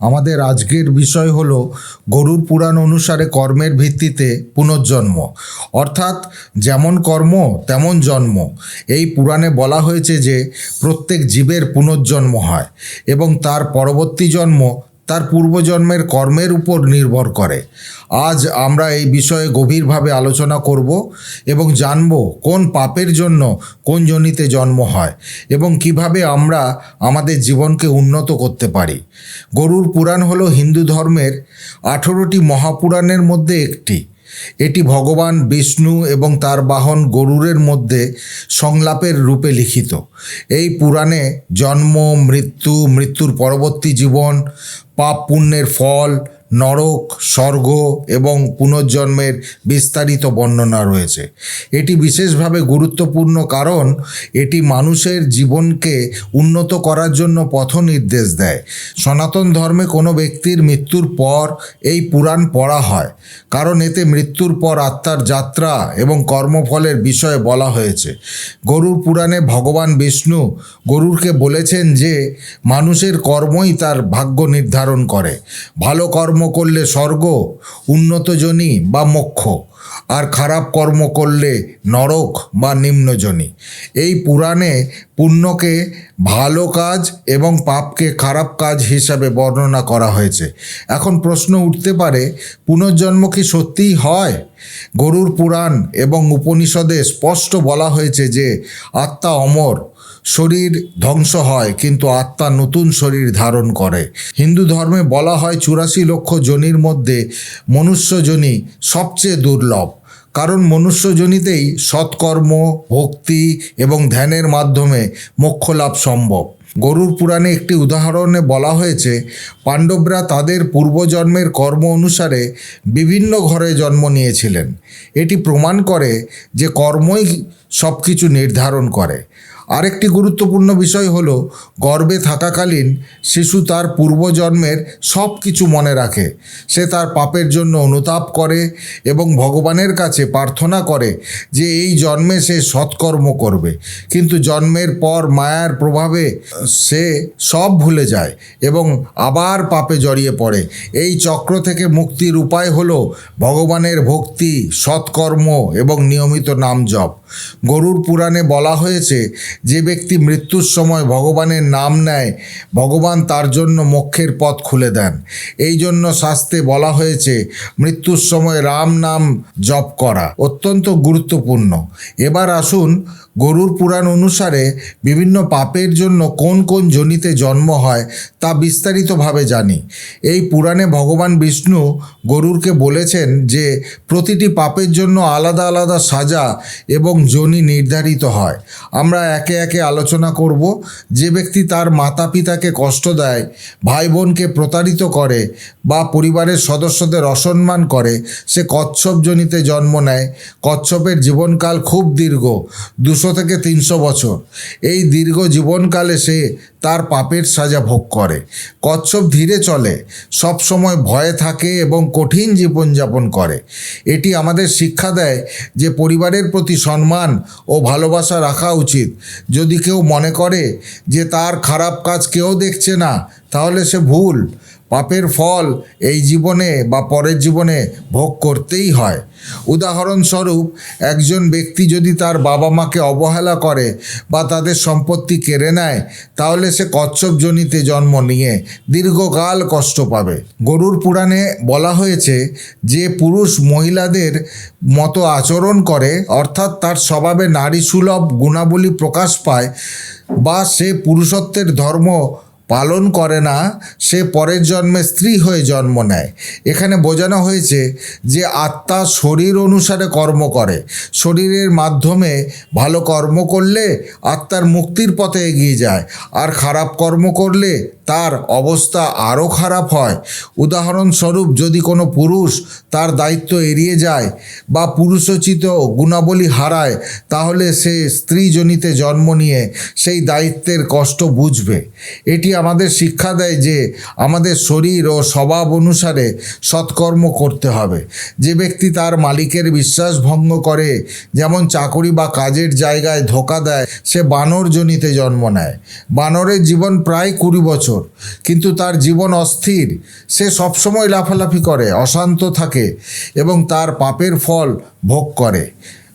আমাদের আজকের বিষয় হল গরুর পুরাণ অনুসারে কর্মের ভিত্তিতে পুনর্জন্ম। অর্থাৎ যেমন কর্ম, তেমন জন্ম। এই পুরাণে বলা হয়েছে যে প্রত্যেক জীবের পুনর্জন্ম হয় এবং তার পরবর্তী জন্ম তার পূর্বজন্মের কর্মের উপর নির্ভর করে। আজ আমরা এই বিষয়ে গভীরভাবে আলোচনা করব এবং জানব কোন পাপের জন্য কোন জনিতে জন্ম হয় এবং কীভাবে আমরা আমাদের জীবনকে উন্নত করতে পারি। গরুর পুরাণ হলো হিন্দু ধর্মের আঠেরোটি মহাপুরাণের মধ্যে একটি। এটি ভগবান বিষ্ণু এবং তার বাহন গরুরের মধ্যে সংলাপের রূপে লিখিত। এই পুরাণে জন্ম, মৃত্যু, মৃত্যুর পরবর্তী জীবন, পাপ পুণ্যের ফল নরক, স্বর্গ এবং পুনর্জন্মের বিস্তারিত বর্ণনা রয়েছে। এটি বিশেষভাবে গুরুত্বপূর্ণ কারণ এটি মানুষের জীবনকে উন্নত করার জন্য পথ নির্দেশ দেয়। সনাতন ধর্মে কোনো ব্যক্তির মৃত্যুর পর এই পুরাণ পড়া হয়, কারণ এতে মৃত্যুর পর আত্মার যাত্রা এবং কর্মফলের বিষয়ে বলা হয়েছে। গরুর পুরাণে ভগবান বিষ্ণু গরুরকে বলেছেন যে, মানুষের কর্মই তার ভাগ্য নির্ধারণ করে। ভালো কর্ম করলে স্বর্গ উন্নতজনী বা মোক্ষ, আর খারাপ কর্ম করলে নরক বা নিম্নজনী। এই পুরাণে পুণ্যকে ভালো কাজ এবং পাপকে খারাপ কাজ হিসাবে বর্ণনা করা হয়েছে। এখন প্রশ্ন উঠতে পারে, পুনর্জন্ম কি সত্যিই হয়? গরুর পুরাণ এবং উপনিষদে স্পষ্ট বলা হয়েছে যে আত্মা অমর শরীর ধ্বংস হয়, কিন্তু আত্মা নতুন শরীর ধারণ করে। হিন্দু ধর্মে বলা হয় চুরাশি লক্ষ জনির মধ্যে মনুষ্যজনী সবচেয়ে দুর্লভ। কারণ মনুষ্যজনিতেই সৎকর্ম, ভক্তি এবং ধ্যানের মাধ্যমে মোক্ষ লাভ সম্ভব। গরুর পুরাণে একটি উদাহরণে বলা হয়েছে, পাণ্ডবরা তাদের পূর্বজন্মের কর্ম অনুসারে বিভিন্ন ঘরে জন্ম নিয়েছিলেন। এটি প্রমাণ করে যে কর্মই সব কিছু নির্ধারণ করে। আরেকটি গুরুত্বপূর্ণ বিষয় হলো গর্ভে থাকাকালীন শিশু তার পূর্বজন্মের সব কিছু মনে রাখে। সে তার পাপের জন্য অনুতাপ করে এবং ভগবানের কাছে প্রার্থনা করে যে এই জন্মে সে সৎকর্ম করবে। কিন্তু জন্মের পর মায়ার প্রভাবে সে সব ভুলে যায় এবং আবার পাপে জড়িয়ে পড়ে। এই চক্র থেকে মুক্তির উপায় হল ভগবানের ভক্তি, সৎকর্ম এবং নিয়মিত নাম জপ। গরুর পুরাণে বলা হয়েছে যে ব্যক্তি মৃত্যুর সময় ভগবানের নাম নেয়, ভগবান তার জন্য মোক্ষের পথ খুলে দেন। এই জন্য শাস্তে বলা হয়েছে, মৃত্যুর সময় রাম নাম জপ করা অত্যন্ত গুরুত্বপূর্ণ। এবার আসুন গরুর পুরাণ অনুসারে বিভিন্ন পাপের জন্য কোন কোন জনিতে জন্ম হয় তা বিস্তারিতভাবে জানি। এই পুরাণে ভগবান বিষ্ণু গরুরকে বলেছেন যে, প্রতিটি পাপের জন্য আলাদা আলাদা সাজা এবং জনি নির্ধারিত হয়। আমরা একে একে আলোচনা করব। যে ব্যক্তি তার মাতা পিতাকে কষ্ট দেয় ভাই বোনকে প্রতারিত করে বা পরিবারের সদস্যদের অসম্মান করে, সে কচ্ছপ জনিতে জন্ম নেয়। কচ্ছপের জীবনকাল খুব দীর্ঘ। দুশো থেকে তিনশো বছর। এই দীর্ঘ জীবনকালে সে তার পাপের সাজা ভোগ করে। কচ্ছপ ধীরে চলে, সব সময় ভয়ে থাকে এবং কঠিন জীবনযাপন করে। এটি আমাদের শিক্ষা দেয় যে পরিবারের প্রতি সম্মান ও ভালোবাসা রাখা উচিত। যদি কেউ মনে করে যে তার খারাপ কাজ কেউ দেখছে না, তাহলে সে ভুল। পাপের ফল এই জীবনে বা পরের জীবনে ভোগ করতেই হয়। উদাহরণস্বরূপ, একজন ব্যক্তি যদি তার বাবা মাকে অবহেলা করে বা তাদের সম্পত্তি কেড়ে নেয়, তাহলে সে কচ্ছপ জনিতে জন্ম নিয়ে দীর্ঘকাল কষ্ট পাবে। গরুর পুরাণে বলা হয়েছে যে পুরুষ মহিলাদের মতো আচরণ করে, অর্থাৎ তার স্বভাবে নারী সুলভ গুণাবলী প্রকাশ পায় বা সে পুরুষত্বের ধর্ম পালন করে না, সে পরের জন্মে স্ত্রী হয়ে জন্ম নেয়। এখানে বোঝানো হয়েছে যে আত্মা শরীর অনুসারে কর্ম করে। শরীরের মাধ্যমে ভালো কর্ম করলে আত্মার মুক্তির পথে এগিয়ে যায়। আর খারাপ কর্ম করলে তার অবস্থা আরও খারাপ হয়। উদাহরণস্বরূপ, যদি কোনো পুরুষ তার দায়িত্ব এড়িয়ে যায় বা পুরুষোচিত গুণাবলী হারায়, তাহলে সে স্ত্রীজনিতে জন্ম নিয়ে সেই দায়িত্বের কষ্ট বুঝবে। এটি আমাদের শিক্ষা দেয় যে আমাদের শরীর ও স্বভাব অনুসারে সৎকর্ম করতে হবে। যে ব্যক্তি তার মালিকের বিশ্বাস ভঙ্গ করে, যেমন চাকরি বা কাজের জায়গায় ধোকা দেয়, সে বানর জনিতে জন্ম নেয়। বানরের জীবন প্রায় কুড়ি বছর। বছর কিন্তু তার জীবন অস্থির। সে সবসময় লাফালাফি করে, অশান্ত থাকে এবং তার পাপের ফল ভোগ করে।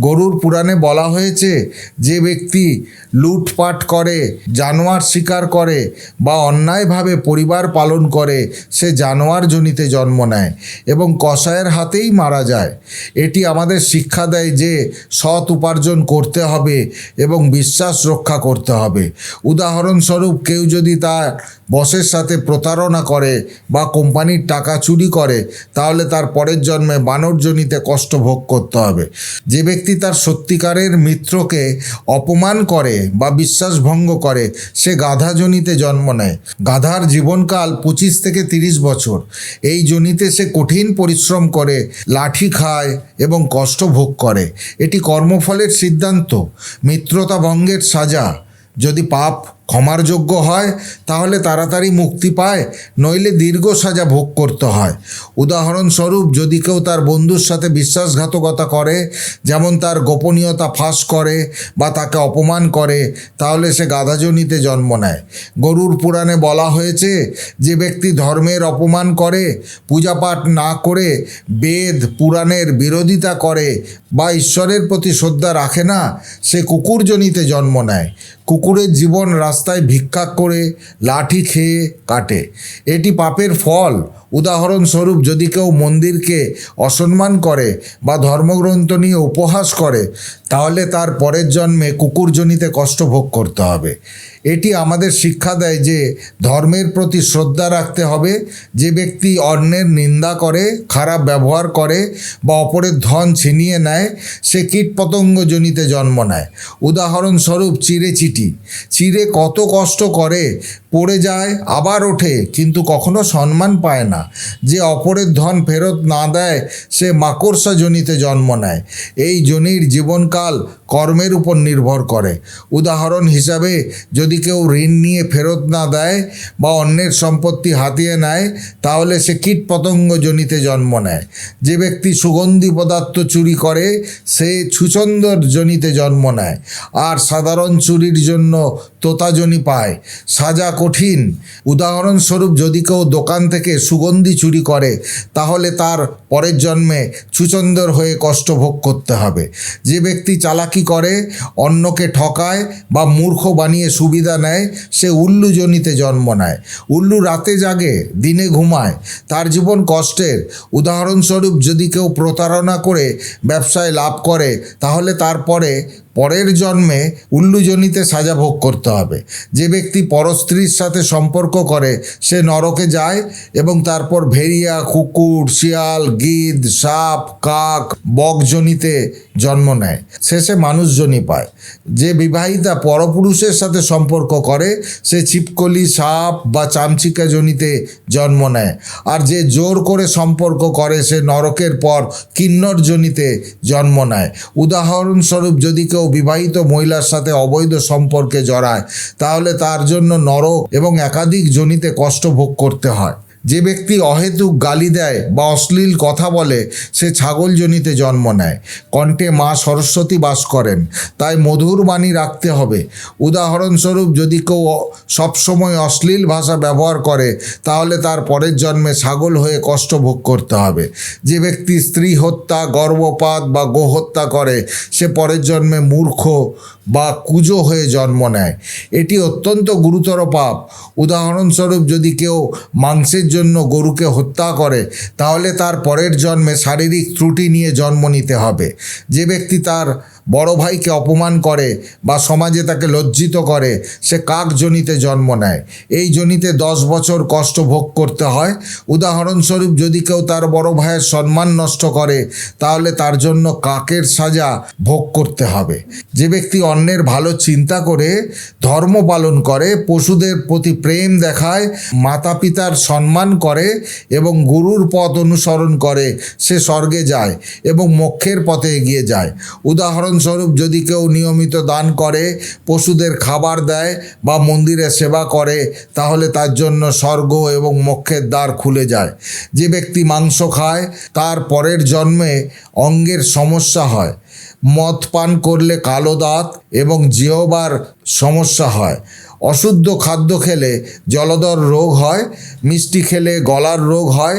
গরুর পুরাণে বলা হয়েছে, যে ব্যক্তি লুটপাট করে, জানোয়ার শিকার করে বা অন্যায়ভাবে পরিবার পালন করে, সে জানোয়ার জনিতে জন্ম নেয় এবং কসায়ের হাতেই মারা যায়। এটি আমাদের শিক্ষা দেয় যে সৎ উপার্জন করতে হবে এবং বিশ্বাস রক্ষা করতে হবে। উদাহরণস্বরূপ কেউ যদি তার বসের সাথে প্রতারণা করে বা কোম্পানির টাকা চুরি করে, তাহলে তার পরের জন্মে বানরজনিতে কষ্ট ভোগ করতে হবে। যে ব্যক্তি তার সত্যিকারের মিত্রকে অপমান করে বা বিশ্বাস ভঙ্গ করে, সে গাধা জনিতে জন্ম নেয়। গাধার জীবনকাল পঁচিশ থেকে তিরিশ বছর। এই জনিতে সে কঠিন পরিশ্রম করে, লাঠি খায় এবং কষ্ট ভোগ করে। এটি কর্মফলের সিদ্ধান্ত মিত্রতা ভঙ্গের সাজা। যদি পাপ ক্ষমার যোগ্য হয়, তাহলে তাড়াতাড়ি মুক্তি পায়, নইলে দীর্ঘ সাজা ভোগ করতে হয়। উদাহরণস্বরূপ, যদি কেউ তার বন্ধুর সাথে বিশ্বাসঘাতকতা করে, যেমন তার গোপনীয়তা ফাঁস করে বা তাকে অপমান করে, তাহলে সে গাধাজনিতে জন্ম নেয়। গরুর পুরাণে বলা হয়েছে, যে ব্যক্তি ধর্মের অপমান করে, পূজাপাঠ না করে, বেদ, পুরাণের বিরোধিতা করে বা ঈশ্বরের প্রতি শ্রদ্ধা রাখে না, সে কুকুরজনিতে জন্ম নেয়। কুকুরের জীবন রাস্তায় ভিক্ষা করে লাঠি খেয়ে কাটে। এটি পাপের ফল। উদাহরণস্বরূপ যদি কেউ মন্দিরকে অসম্মান করে বা ধর্মগ্রন্থ নিয়ে উপহাস করে, তাহলে তার পরের জন্মে কুকুরজনিতে কষ্ট ভোগ করতে হবে। এটি আমাদের শিক্ষা দেয় যে ধর্মের প্রতি শ্রদ্ধা রাখতে হবে। যে ব্যক্তি অন্যের নিন্দা করে, খারাপ ব্যবহার করে বা অপরের ধন ছিনিয়ে নেয়, সে কীটপতঙ্গ জনিতে জন্ম নেয়। উদাহরণস্বরূপ চিড়ে চিটি চিড়ে কত কষ্ট করে পড়ে যায়, আবার ওঠে, কিন্তু কখনো সম্মান পায় না। যে অপরের ধন ফেরত না দেয়, সে মাকড়সা জনিতে জন্ম নেয়। এই জনির জীবনকাল কর্মের উপর নির্ভর করে। উদাহরণ হিসাবে, যদি কেউ ঋণ নিয়ে ফেরত না দেয় বা অন্যের সম্পত্তি হাতিয়ে নেয়, তাহলে সে কীট পতঙ্গ জনিতে জন্ম নেয়। যে ব্যক্তি সুগন্ধি পদার্থ চুরি করে, সে ছুচন্দর জনিতে জন্ম নেয়। আর সাধারণ চুরির জন্য তোতাজনি পায়। সাজা কঠিন। উদাহরণস্বরূপ, যদি কেউ দোকান থেকে সুগন্ধি চুরি করে, তাহলে তার পরের জন্মে ছুচন্দর হয়ে কষ্ট ভোগ করতে হবে। যে ব্যক্তি চালাকি করে, অন্যকে ঠকায় বা মূর্খ বানিয়ে সুবিধা নেয়, সে উল্লু জনিতে জন্ম নেয়। উল্লু রাতে জাগে, দিনে ঘুমায়। তার জীবন কষ্টের। উদাহরণস্বরূপ, যদি কেউ প্রতারণা করে, ব্যবসায় লাভ করে, তাহলে তারপরে পরের জন্মে উল্লুজনিতে সাজা ভোগ করতে হবে। যে ব্যক্তি পরস্ত্রীর সাথে সম্পর্ক করে, সে নরকে যায় এবং তারপর ভেড়িয়া, কুকুর, শিয়াল, গিদ, সাপ, কাক, বকজনিতে জন্ম নেয়। শেষে মানুষজনই পায়। যে বিবাহিতা পরপুরুষের সাথে সম্পর্ক করে, সে ছিপকলি, সাপ বা চামচিকা জনিতে জন্ম নেয়। আর যে জোর করে সম্পর্ক করে, সে নরকের পর কিন্নর জনিতে জন্ম নেয়। উদাহরণস্বরূপ যদি কেউ বিবাহিত মহিলার সাথে অবৈধ সম্পর্কে জড়ায়, তাহলে তার জন্য নরক এবং একাধিক জনিতে কষ্ট ভোগ করতে হয়। যে ব্যক্তি অহেতুক গালি দেয় বা অশ্লীল কথা বলে, সে ছাগল জনিতে জন্ম নেয়। কণ্ঠে মা সরস্বতী বাস করেন, তাই মধুর বাণী রাখতে হবে। উদাহরণস্বরূপ, যদি কেউ সবসময় অশ্লীল ভাষা ব্যবহার করে, তাহলে তার পরের জন্মে ছাগল হয়ে কষ্ট ভোগ করতে হবে। যে ব্যক্তি স্ত্রী হত্যা, গর্ভপাত বা গোহত্যা করে, সে পরের জন্মে মূর্খ বা কুজো হয়ে জন্ম নেয়। এটি অত্যন্ত গুরুতর পাপ। উদাহরণস্বরূপ যদি কেউ মাংসের জন্য গরুকে হত্যা করে, তাহলে তার পরের জন্মে শারীরিক ত্রুটি নিয়ে জন্ম নিতে হবে। যে ব্যক্তি তার বড় ভাইকে অপমান করে বা সমাজে তাকে লজ্জিত করে, সে কাক জনিতে জন্ম নেয়। এই জনিতে দশ বছর কষ্ট ভোগ করতে হয়। উদাহরণস্বরূপ যদি কেউ তার বড় ভাইয়ের সম্মান নষ্ট করে, তাহলে তার জন্য কাকের সাজা ভোগ করতে হবে। যে ব্যক্তি অন্যের ভালো চিন্তা করে, ধর্ম পালন করে, পশুদের প্রতি প্রেম দেখায় মাতা পিতার সম্মান করে এবং গুরুর পথ অনুসরণ করে, সে স্বর্গে যায় এবং মোক্ষের পথে এগিয়ে যায়। উদাহরণস্বরূপ যদি কেউ নিয়মিত দান করে, পশুদের খাবার দেয় বা মন্দিরে সেবা করে, তাহলে তার জন্য স্বর্গ এবং মোক্ষের দ্বার খুলে যায়। যে ব্যক্তি মাংস খায়, তার পরের জন্মে অঙ্গের সমস্যা হয়। মদ পান করলে কালো দাঁত এবং জিহবার সমস্যা হয়। অশুদ্ধ খাদ্য খেলে জলদর রোগ হয়, মিষ্টি খেলে গলার রোগ হয়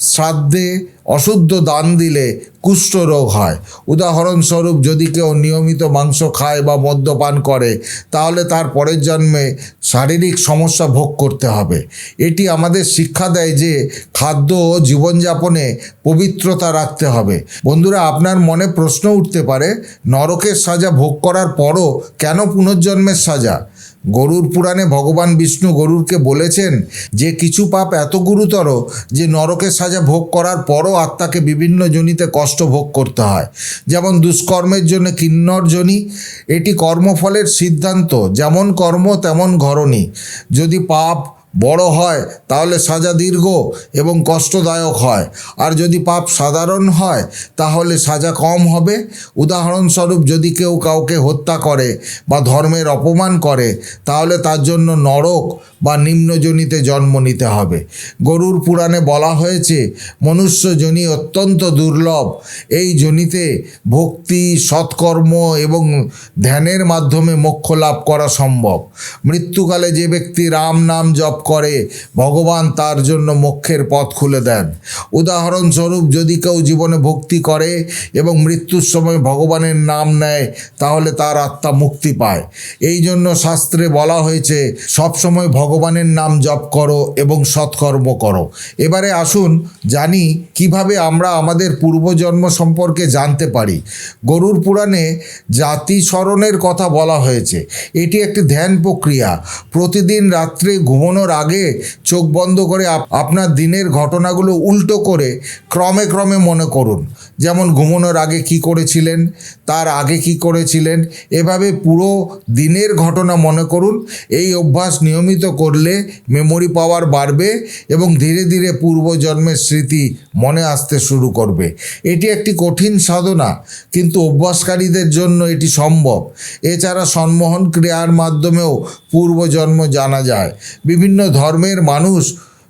শ্রাদ্ধে অশুদ্ধ দান দিলে কুষ্ঠ রোগ হয়। উদাহরণস্বরূপ যদি কেউ নিয়মিত মাংস খায় বা মদ্যপান করে, তাহলে তার পরের জন্মে শারীরিক সমস্যা ভোগ করতে হবে। এটি আমাদের শিক্ষা দেয় যে খাদ্য ও জীবনযাপনে পবিত্রতা রাখতে হবে। বন্ধুরা, আপনার মনে প্রশ্ন উঠতে পারে, নরকের সাজা ভোগ করার পরও কেন পুনর্জন্মের সাজা? গরুর পুরাণে ভগবান বিষ্ণু গরুরকে বলেছেন যে কিছু পাপ এত গুরুতর যে নরকের সাজা ভোগ করার পরও আত্মাকে বিভিন্ন জনিতে কষ্ট ভোগ করতে হয়। যেমন দুষ্কর্মের জন্য কিন্নর জনি, এটি কর্মফলের সিদ্ধান্ত, যেমন কর্ম তেমন ঘরণী। যদি পাপ বড় হয়, তাহলে সাজা দীর্ঘ এবং কষ্টদায়ক হয়। আর যদি পাপ সাধারণ হয়, তাহলে সাজা কম হবে। উদাহরণস্বরূপ, যদি কেউ কাউকে হত্যা করে বা ধর্মের অপমান করে, তাহলে তার জন্য নরক বা নিম্নজনিতে জন্ম নিতে হবে। গরুর পুরাণে বলা হয়েছে মনুষ্যজনী অত্যন্ত দুর্লভ। এই জনিতে ভক্তি, সৎকর্ম এবং ধ্যানের মাধ্যমে মোক্ষ লাভ করা সম্ভব। মৃত্যুকালে যে ব্যক্তি রাম নাম জপ করে, ভগবান তার জন্য মোক্ষের পথ খুলে দেন। উদাহরণস্বরূপ, যদি কেউ জীবনে ভক্তি করে এবং মৃত্যুর সময় ভগবানের নাম নেয়, তাহলে তার আত্মা মুক্তি পায়। এই জন্য শাস্ত্রে বলা হয়েছে সবসময় ভগবানের নাম জপ করো এবং সৎকর্ম করো। এবারে আসুন জানি কীভাবে আমরা আমাদের পূর্বজন্ম সম্পর্কে জানতে পারি। গরুর পুরাণে জাতি স্মরণের কথা বলা হয়েছে। এটি একটি ধ্যান প্রক্রিয়া। প্রতিদিন রাত্রে ঘুমানোর আগে চোখ বন্ধ করে আপ- আপনার দিনের ঘটনাগুলো উল্টো করে ক্রমে ক্রমে মনে করুন। যেমন ঘুমানোর আগে কি করেছিলেন, তার আগে কি করেছিলেন, এভাবে পুরো দিনের ঘটনা মনে করুন। এই অভ্যাস নিয়মিত করলে মেমোরি পাওয়ার বাড়বে এবং ধীরে ধীরে পূর্বজন্মের স্মৃতি মনে আসতে শুরু করবে। এটি একটি কঠিন সাধনা, কিন্তু অভ্যাসকারীদের জন্য এটি সম্ভব। এছাড়া সম্মোহন ক্রিয়ার মাধ্যমেও পূর্বজন্ম জানা যায়। বিভিন্ন ধর্মের মানুষ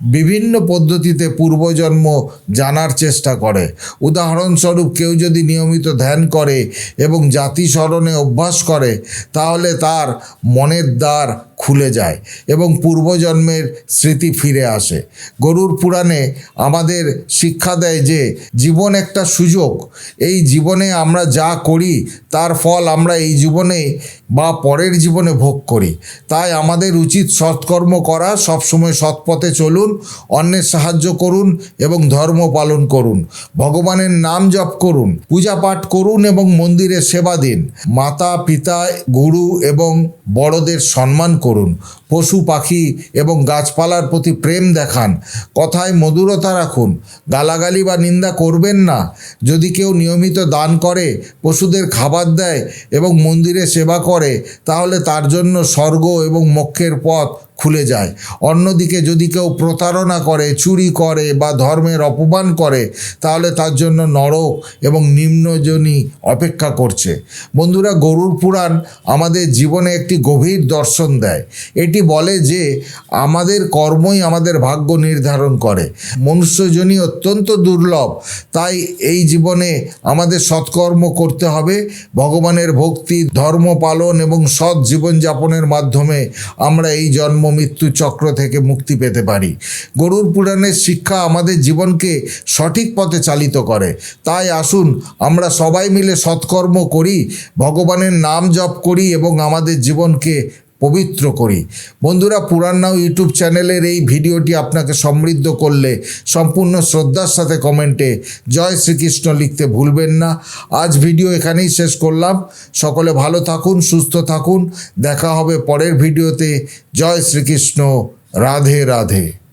বিভিন্ন পদ্ধতিতে পূর্বজন্ম জানার চেষ্টা করে। উদাহরণস্বরূপ কেউ যদি নিয়মিত ধ্যান করে এবং জাতিস্মরণে অভ্যাস করে, তাহলে তার মনের দ্বার খুলে যায় এবং পূর্বজন্মের স্মৃতি ফিরে আসে। গরুর পুরাণে আমাদের শিক্ষা দেয় যে, জীবন একটা সুযোগ। এই জীবনে আমরা যা করি, তার ফল আমরা এই জীবনে বা পরের জীবনে ভোগ করি। তাই আমাদের উচিত সৎকর্ম করা, সবসময় সৎপথে চলুন, অন্যের সাহায্য করুন এবং ধর্ম পালন করুন। ভগবানের নাম জপ করুন, পূজা পাঠ করুন এবং মন্দিরে সেবা দিন। মাতা, পিতা, গুরু এবং বড়দের সম্মান করুন, পশু পাখি এবং গাছপালার প্রতি প্রেম দেখান, কথায় মধুরতা রাখুন, গালাগালি বা নিন্দা করবেন না। যদি কেউ নিয়মিত দান করে, পশুদের খাবার দেয় এবং মন্দিরে সেবা করে, তাহলে তার জন্য স্বর্গ এবং মোক্ষের পথ খুলে যায়। অন্যদিকে যদি কেউ প্রতারণা করে, চুরি করে বা ধর্মের অপমান করে, তাহলে তার জন্য নরক এবং নিম্নজনী অপেক্ষা করছে। বন্ধুরা, গরুর পুরাণ আমাদের জীবনে একটি গভীর দর্শন দেয়। এটি বলে যে, আমাদের কর্মই আমাদের ভাগ্য নির্ধারণ করে। মনুষ্যজনী অত্যন্ত দুর্লভ, তাই এই জীবনে আমাদের সৎকর্ম করতে হবে। ভগবানের ভক্তি, ধর্ম পালন এবং সৎ জীবনযাপনের মাধ্যমে আমরা এই জন্ম মৃত্যু চক্র থেকে মুক্তি পেতে পারি। গরুর পুরাণের শিক্ষা আমাদের জীবনকে সঠিক পথে চালিত করে। তাই আসুন, আমরা সবাই মিলে সৎকর্ম করি, ভগবানের নাম জপ করি এবং আমাদের জীবনকে পবিত্র করি। বন্ধুরা, পুরাণ ইউটিউব চ্যানেলের এই ভিডিওটি আপনাকে সমৃদ্ধ করলে, সম্পূর্ণ শ্রদ্ধার সাথে কমেন্টে জয় শ্রীকৃষ্ণ লিখতে ভুলবেন না। আজ ভিডিও এখানেই শেষ করলাম। সকলে ভালো থাকুন, সুস্থ থাকুন। দেখা হবে পরের ভিডিওতে। জয় শ্রীকৃষ্ণ। রাধে রাধে।